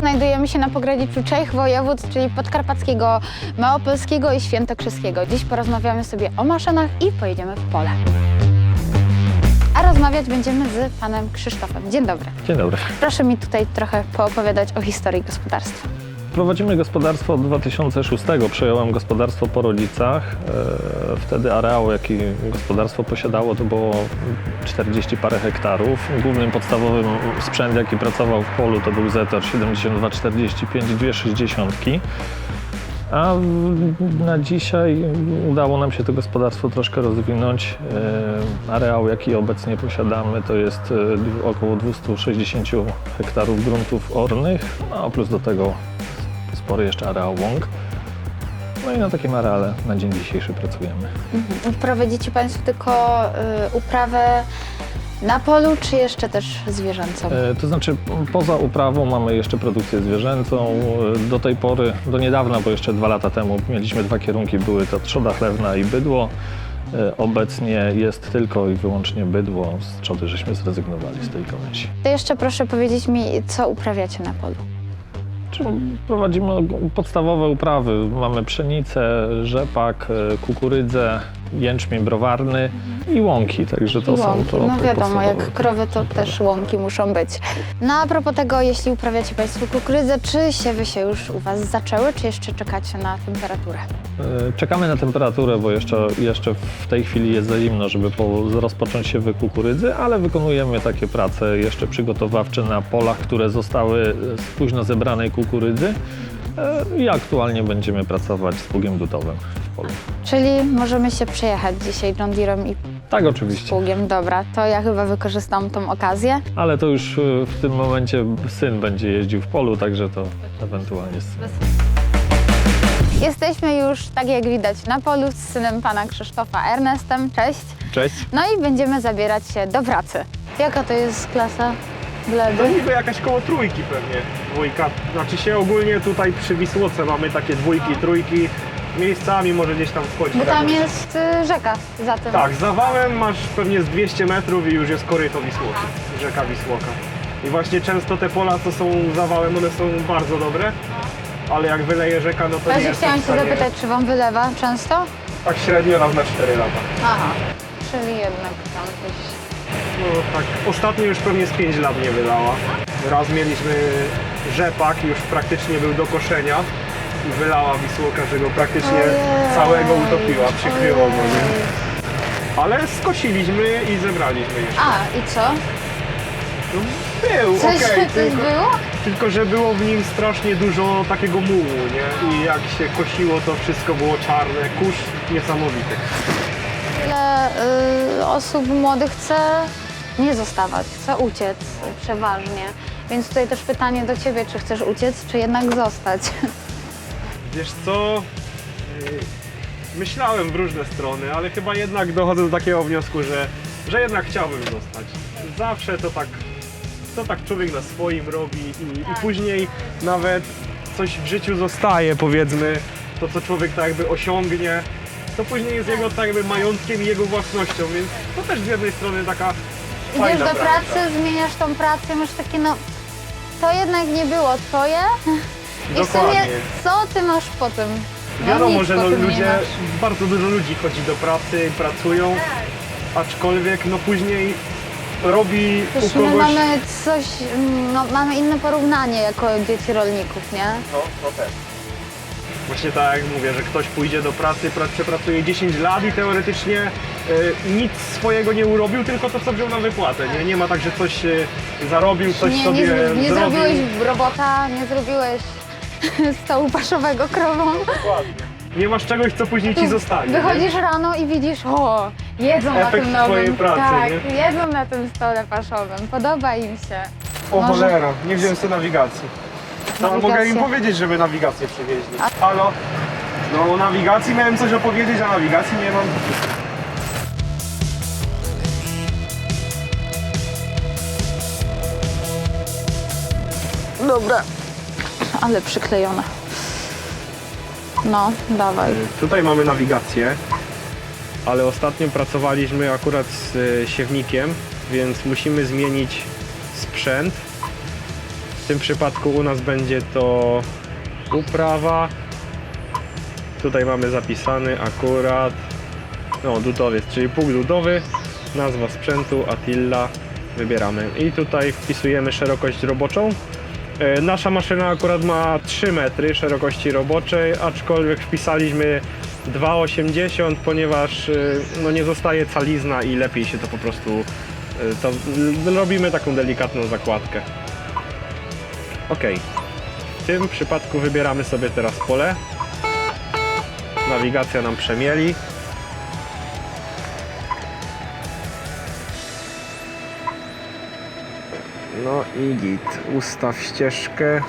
znajdujemy się na pograniczu trzech województw, czyli podkarpackiego, małopolskiego i świętokrzyskiego. Dziś porozmawiamy sobie o maszynach i pojedziemy w pole. A rozmawiać będziemy z panem Krzysztofem. Dzień dobry. Dzień dobry. Proszę mi tutaj trochę poopowiadać o historii gospodarstwa. Prowadzimy gospodarstwo od 2006. Przejąłem gospodarstwo po rodzicach. E, Wtedy areał, jaki gospodarstwo posiadało, to było 40 parę hektarów. Głównym podstawowym sprzęt, jaki pracował w polu, to był Zetor 7245 i dwie 60. A na dzisiaj udało nam się to gospodarstwo troszkę rozwinąć. E, Areał, jaki obecnie posiadamy, to jest e, około 260 hektarów gruntów ornych, no, a plus do tego spory jeszcze areał łąk. No i na takim areale na dzień dzisiejszy pracujemy. Prowadzicie państwo tylko y, uprawę na polu, czy jeszcze też zwierzęcą? E, To znaczy p- poza uprawą mamy jeszcze produkcję zwierzęcą. E, Do tej pory, do niedawna, bo jeszcze dwa lata temu mieliśmy dwa kierunki, były to trzoda chlewna i bydło. E, Obecnie jest tylko i wyłącznie bydło, z trzody żeśmy zrezygnowali z tej gałęzi. To jeszcze proszę powiedzieć mi, co uprawiacie na polu. Czy prowadzimy podstawowe uprawy. Mamy pszenicę, rzepak, e, kukurydzę, jęczmień browarny i łąki, także to są to No wiadomo, jak krowy to też łąki muszą być. No a propos tego, jeśli uprawiacie Państwo kukurydzę, czy siewy się już u Was zaczęły, czy jeszcze czekacie na temperaturę? E, Czekamy na temperaturę, bo jeszcze, jeszcze w tej chwili jest za zimno, żeby po, rozpocząć się kukurydzy, ale wykonujemy takie prace jeszcze przygotowawcze na polach, które zostały z późno zebranej kukurydzy i aktualnie będziemy pracować z pługiem dutowym w polu. Czyli możemy się przejechać dzisiaj John Deere'em i Tak, oczywiście. pługiem. Dobra, to ja chyba wykorzystam tą okazję. Ale to już e, w tym momencie syn będzie jeździł w polu, także to ewentualnie syn. Jesteśmy już, tak jak widać, na polu z synem pana Krzysztofa Ernestem. Cześć. Cześć. No i będziemy zabierać się do pracy. Jaka to jest klasa To niby jakaś koło trójki pewnie, dwójka. Znaczy się ogólnie tutaj przy Wisłoce mamy takie dwójki, trójki. Miejscami może gdzieś tam wchodzi. Bo tam tak. jest y, rzeka za tym. Tak, za wałem masz pewnie z 200 metrów i już jest koryto Wisłoki, rzeka Wisłoka. I właśnie często te pola, co są za wałem, one są bardzo dobre, ale jak wyleje rzeka, no to nie Właśnie jest chciałam w się stanie- zapytać, czy wam wylewa często? Tak średnio raz na 4 lata. Aha. Czyli jednak tam coś... No tak, ostatnio już pewnie z 5 lat nie wylała. Raz mieliśmy rzepak, już praktycznie był do koszenia i wylała Wisłoka, że go praktycznie Ojej. całego utopiła, przykryło go, nie? Ojej. Ale skosiliśmy i zebraliśmy jeszcze. A, i co? No, był, Coś, okej, coś tylko, było? tylko że było w nim strasznie dużo takiego mułu, nie? I jak się kosiło, to wszystko było czarne, kurz niesamowity. Y, osób młodych chce nie zostawać, chce uciec przeważnie. Więc tutaj też pytanie do Ciebie, czy chcesz uciec, czy jednak zostać? Wiesz co? Yy, Myślałem w różne strony, ale chyba jednak dochodzę do takiego wniosku, że, że jednak chciałbym zostać. Zawsze to tak, to tak człowiek na swoim robi i, i później nawet coś w życiu zostaje, powiedzmy, to co człowiek tak jakby osiągnie, to później jest jego tak jakby majątkiem i jego własnością, więc to też z jednej strony taka Idziesz fajna do praca. pracy, zmieniasz tą pracę, masz takie no... To jednak nie było Twoje. I w sumie, Dokładnie. co Ty masz po tym? No Wiadomo, nic że po no, tym nie ludzie, masz. bardzo dużo ludzi chodzi do pracy, pracują, aczkolwiek no później robi u Już my kogoś... mamy coś, mm, no, mamy inne porównanie jako dzieci rolników, nie? No, no też. Właśnie tak jak mówię, że ktoś pójdzie do pracy, pra- przepracuje 10 lat i teoretycznie e, nic swojego nie urobił, tylko to co wziął na wypłatę. Nie, nie ma tak, że coś e, zarobił, coś nie, sobie nie, zro- nie zrobił. zrobiłeś robota, nie zrobiłeś stołu paszowego krową. Dokładnie. Nie masz czegoś, co później ci zostanie. Wychodzisz rano i widzisz, o, jedzą na Efekt tym nowym. twojej pracy, tak, nie? jedzą na tym stole paszowym. Podoba im się. Nie? O Może- cholera, nie wziąłem sobie nawigacji. No, mogę im powiedzieć, żeby nawigację przywieźli. Halo? No o nawigacji miałem coś opowiedzieć, a nawigacji nie mam. Dobra. Ale przyklejone. No, dawaj. Tutaj mamy nawigację, ale ostatnio pracowaliśmy akurat z e, siewnikiem, więc musimy zmienić sprzęt. Tym przypadku u nas będzie to uprawa. Tutaj mamy zapisany akurat no, dudowiec, czyli pług dudowy, nazwa sprzętu Attila, wybieramy i tutaj wpisujemy szerokość roboczą. E, Nasza maszyna akurat ma 3 metry szerokości roboczej, aczkolwiek wpisaliśmy 2,80, ponieważ e, no, nie zostaje calizna i lepiej się to po prostu e, to robimy taką delikatną zakładkę. Ok. W tym przypadku wybieramy sobie teraz pole. Nawigacja nam przemieli. No i git. Ustaw ścieżkę.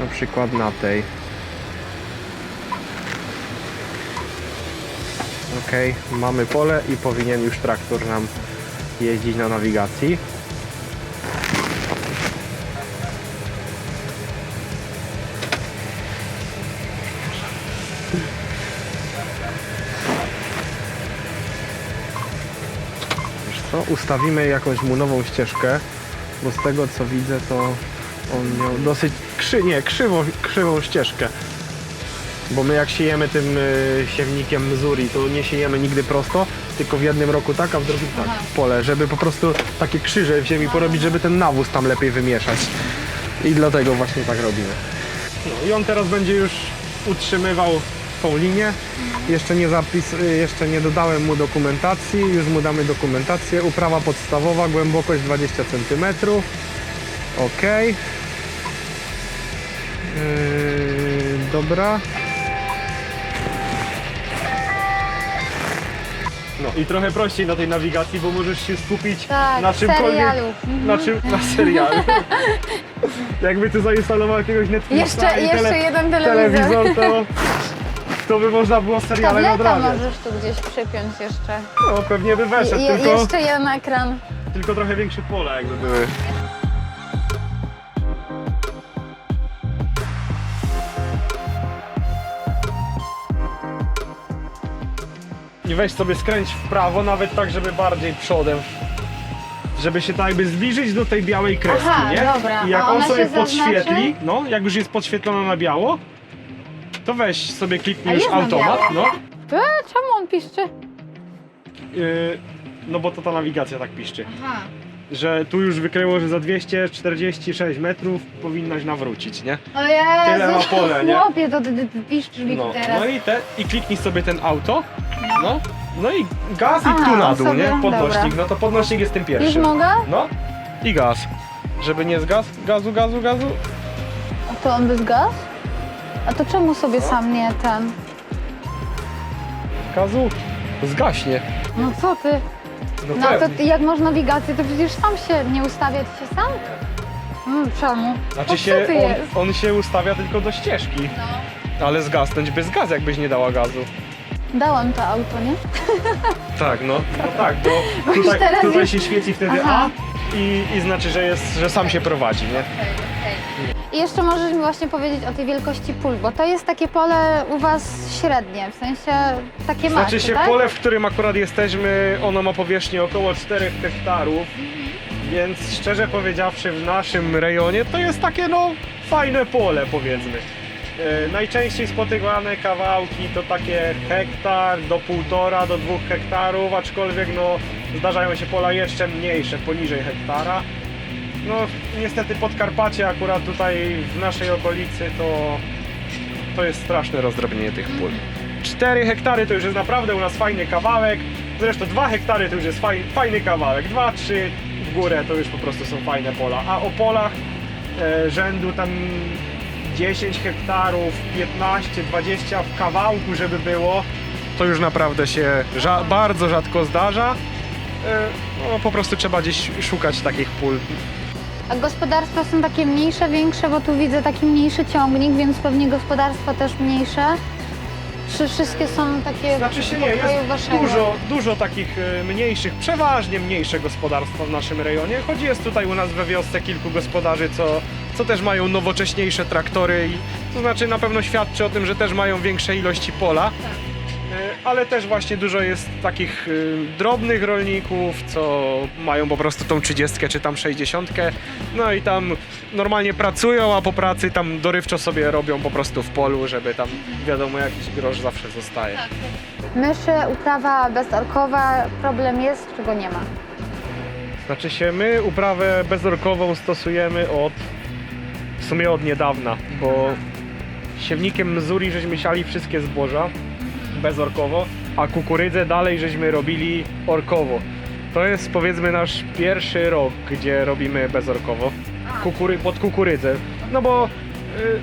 Na przykład na tej. Ok, mamy pole i powinien już traktor nam jeździć na nawigacji. Ustawimy jakąś mu nową ścieżkę, bo z tego co widzę to on miał dosyć krzy, nie, krzywo, krzywą ścieżkę. Bo my jak siejemy tym y, siewnikiem Missouri, to nie siejemy nigdy prosto, tylko w jednym roku tak, a w drugim tak, w pole, żeby po prostu takie krzyże w ziemi porobić, żeby ten nawóz tam lepiej wymieszać. I dlatego właśnie tak robimy. No i on teraz będzie już utrzymywał tą linię. Jeszcze nie, zapis, y, jeszcze nie dodałem mu dokumentacji, już mu damy dokumentację. Uprawa podstawowa, głębokość 20 cm. Ok. Yy, dobra. No i trochę prościej na tej nawigacji, bo możesz się skupić Tak, na czymkolwiek. serialu. Na czym? Na serialu. Jakby tu zainstalował jakiegoś Netflixa Jeszcze, i jeszcze jeden telewizor. telewizor, to, to by można było seriale Tableta nadrabiać. możesz tu gdzieś przypiąć jeszcze. No pewnie by weszedł, Je, je, tylko, jeszcze jeden ekran. tylko trochę większe pola jakby były. I weź sobie skręć w prawo, nawet tak, żeby bardziej przodem. Żeby się tak jakby zbliżyć do tej białej kreski, Aha, nie? dobra. I jak A on ona sobie się zaznaczy? podświetli, no, jak już jest podświetlona na biało, to weź sobie A kliknij już jest na automat, biało. no. E, czemu on piszczy? Yy, no bo to ta nawigacja tak piszczy. Aha. Że tu już wykryło, że za 246 metrów powinnaś nawrócić, nie? O Jezu, Tyle ma pole, nie? Chłopie, to ty, ty, ty piszczy mi No, teraz. no i te, i kliknij sobie ten auto, no, no i gaz i Aha, tu na dół, sobie, nie? Podnośnik, dobra. no to podnośnik jest tym Już pierwszym. mogę? No i gaz. Żeby nie zgasł, gazu, gazu, gazu. A to on bez gaz? A to czemu sobie sam nie ten? Gazu. Zgaśnie. No co ty? No, No to pewnie. ty, jak masz nawigację, to przecież sam się nie ustawia ci się sam? No, czemu? Znaczy Po się, ty on, jest? on się ustawia tylko do ścieżki. Ale zgasnąć bez gaz, jakbyś nie dała gazu. Dałam to auto, nie? Tak, no. No tak, bo już tutaj, teraz tutaj jest- się świeci wtedy Aha. A i, i znaczy, że, jest, że sam się prowadzi, nie? I jeszcze możesz mi właśnie powiedzieć o tej wielkości pól, bo to jest takie pole u was średnie, w sensie takie Znaczy macie, się tak? pole, w którym akurat jesteśmy, ono ma powierzchnię około 4 hektarów, więc szczerze powiedziawszy w naszym rejonie to jest takie no fajne pole powiedzmy. E, najczęściej spotykane kawałki to takie hektar do półtora do dwóch hektarów, aczkolwiek no zdarzają się pola jeszcze mniejsze, poniżej hektara. No niestety Podkarpacie akurat tutaj w naszej okolicy to, to jest straszne rozdrobnienie tych pól. 4 hektary to już jest naprawdę u nas fajny kawałek. Zresztą 2 hektary to już jest faj, fajny kawałek. 2, 3 w górę to już po prostu są fajne pola. A o polach e, rzędu tam 10 hektarów, 15, 20 w kawałku, żeby było, to już naprawdę się bardzo rzadko zdarza. E, no, po prostu trzeba gdzieś szukać takich pól. A gospodarstwa są takie mniejsze, większe, bo tu widzę taki mniejszy ciągnik, więc pewnie gospodarstwa też mniejsze. Czy wszystkie są takie Znaczy się nie, jest waszego? dużo, dużo takich e, mniejszych, przeważnie mniejsze gospodarstwa w naszym rejonie. Choć jest tutaj u nas we wiosce kilku gospodarzy, co, co też mają nowocześniejsze traktory i to znaczy na pewno świadczy o tym, że też mają większe ilości pola. Ale też właśnie dużo jest takich y, drobnych rolników, co mają po prostu tą 30 czy tam 60. No i tam normalnie pracują, a po pracy tam dorywczo sobie robią po prostu w polu, żeby tam wiadomo jakiś grosz zawsze zostaje. Myszy, uprawa bezorkowa, problem jest, czego nie ma. Znaczy się my uprawę bezorkową stosujemy od w sumie od niedawna, bo siewnikiem Mzuri żeśmy siali wszystkie zboża bezorkowo, a kukurydzę dalej żeśmy robili orkowo. To jest powiedzmy nasz pierwszy rok, gdzie robimy bezorkowo Kukury, pod kukurydzę. No bo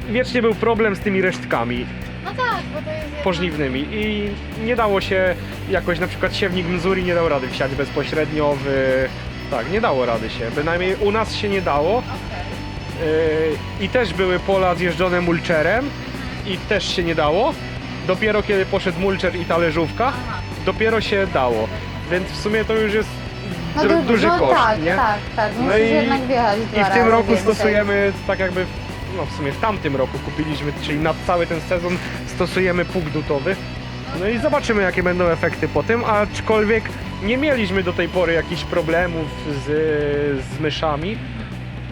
y, wiecznie był problem z tymi resztkami No tak, bo to jest... pożniwnymi i nie dało się jakoś, na przykład siewnik Mzuri nie dał rady wsiać bezpośrednio w... Tak, nie dało rady się, bynajmniej u nas się nie dało yy, i też były pola zjeżdżone mulczerem i też się nie dało. Dopiero kiedy poszedł mulczer i talerzówka, dopiero się dało, więc w sumie to już jest No, du- duży no koszt, tak, nie? tak, tak. No Musisz i- jednak wjechać dwa I w tym roku więcej. stosujemy tak jakby, no w sumie w tamtym roku kupiliśmy, czyli na cały ten sezon stosujemy pług dutowy. No i zobaczymy jakie będą efekty po tym, aczkolwiek nie mieliśmy do tej pory jakichś problemów z, z myszami.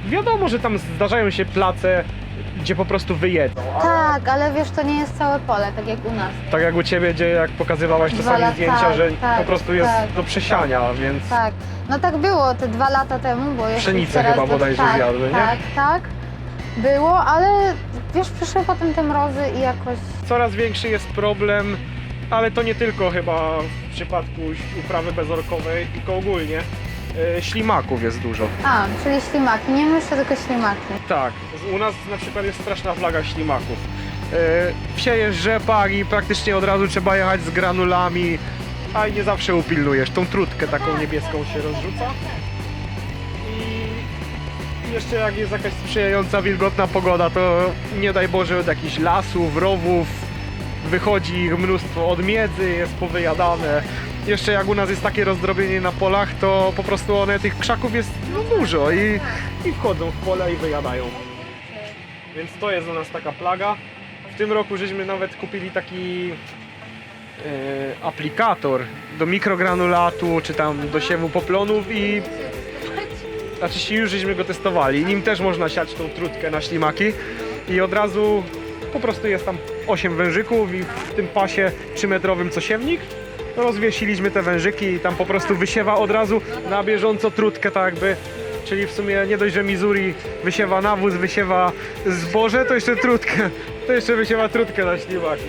Wiadomo, że tam zdarzają się place, gdzie po prostu wyjedzą. Tak, ale wiesz, to nie jest całe pole, tak jak u nas. Tak jak u Ciebie, gdzie jak pokazywałaś czasami lata, zdjęcia, że tak, po prostu jest tak, do przesiania, więc Tak, no tak było te dwa lata temu, bo jeszcze Pszenicę chyba bodajże tak, zjadły, nie? Tak, tak, było, ale wiesz, przyszły potem te mrozy i jakoś... coraz większy jest problem, ale to nie tylko chyba w przypadku uprawy bezorkowej, tylko ogólnie. E, Ślimaków jest dużo. A, czyli ślimaki, nie myszy, tylko ślimaki. Tak, u nas na przykład jest straszna flaga ślimaków. E, Wsiejesz rzepak i praktycznie od razu trzeba jechać z granulami, a nie zawsze upilnujesz. Tą trutkę taką niebieską się rozrzuca. I jeszcze jak jest jakaś sprzyjająca, wilgotna pogoda, to nie daj Boże od jakichś lasów, rowów wychodzi ich mnóstwo od miedzy, jest powyjadane. Jeszcze jak u nas jest takie rozdrobienie na polach, to po prostu one tych krzaków jest no, dużo i, i wchodzą w pole i wyjadają. Więc to jest dla nas taka plaga. W tym roku żeśmy nawet kupili taki e, aplikator do mikrogranulatu, czy tam do siewu poplonów i znaczy już żeśmy go testowali. Nim też można siać tą trutkę na ślimaki i od razu po prostu jest tam 8 wężyków i w tym pasie 3-metrowym co siewnik rozwiesiliśmy te wężyki i tam po prostu wysiewa od razu na bieżąco trutkę tak jakby Czyli w sumie nie dość, że Missouri wysiewa nawóz, wysiewa zboże, to jeszcze trutkę. To jeszcze wysiewa trutkę na ślimaki.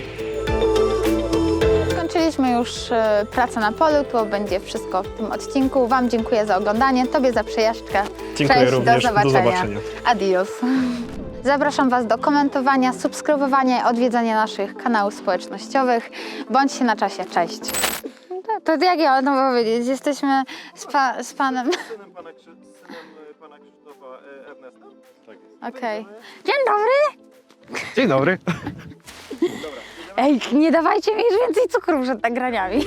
Skończyliśmy już e, pracę na polu, to będzie wszystko w tym odcinku. Wam dziękuję za oglądanie, Tobie za przejażdżkę. Dziękuję Cześć, również. do zobaczenia. Adios. Zapraszam Was do komentowania, subskrybowania i odwiedzania naszych kanałów społecznościowych. Bądźcie na czasie. Cześć. To, to jak ja mam powiedzieć? Jesteśmy z, pa, z Panem... synem pana, Krzy- synem y, pana Krzysztofa y, Ernesta. Tak jest. Okej. Dzień dobry! Dzień dobry. Ej, nie dawajcie mi już więcej cukru przed nagraniami.